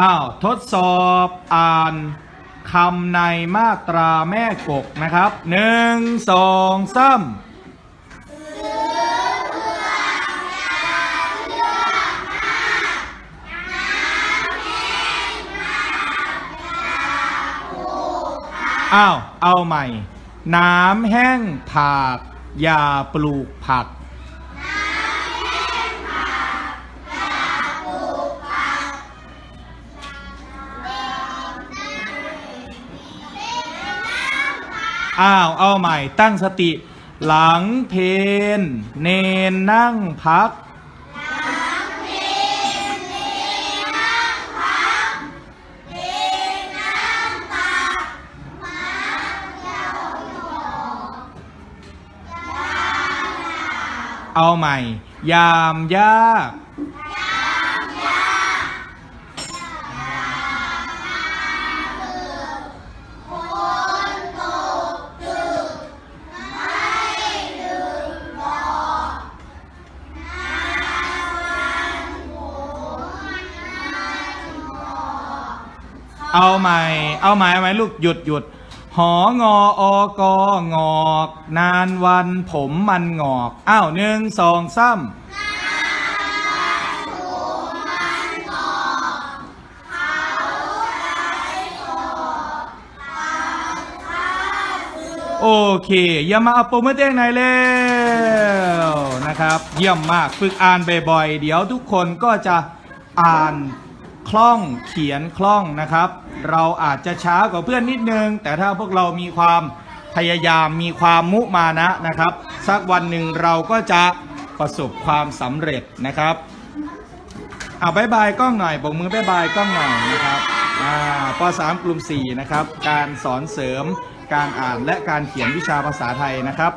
อ้าวทดสอบอ่านคำในมาตราแม่กกนะครับหนึ่งสองสามอ้าว เอาใหม่ น้ำแห้งผาก อย่าปลูกผัก อ้าวเอาใหม่ตั้งสติ หลังเพนเนนนั่งพัก เอาใหม่ ยามยาก เอาใหม่ เอาใหม่เอาใหม่ลูกหยุดหยุดหองออกองอก นานวันผมมันงอก อ้าวหนึ่งสองสามโอเคย่ามาเอาปรโมทเองหน่อยเร็วนะครับ เยี่ยมมากฝึกอ่านบ่อยๆ เดี๋ยวทุกคนก็จะอ่าน คล่องเขียนคล่องนะครับ เราอาจจะช้ากว่าเพื่อนนิดนึง แต่ถ้าพวกเรามีความพยายามมีความมุมานะนะครับ สักวันหนึ่งเราก็จะประสบความสำเร็จนะครับเอาบายบายกล้องหน่อยบอกมือบายบายกล้องหน่อยนะครับอ่าป .3 กลุ่ม4นะครับ การสอนเสริมการอ่านและการเขียนวิชาภาษาไทยนะครับ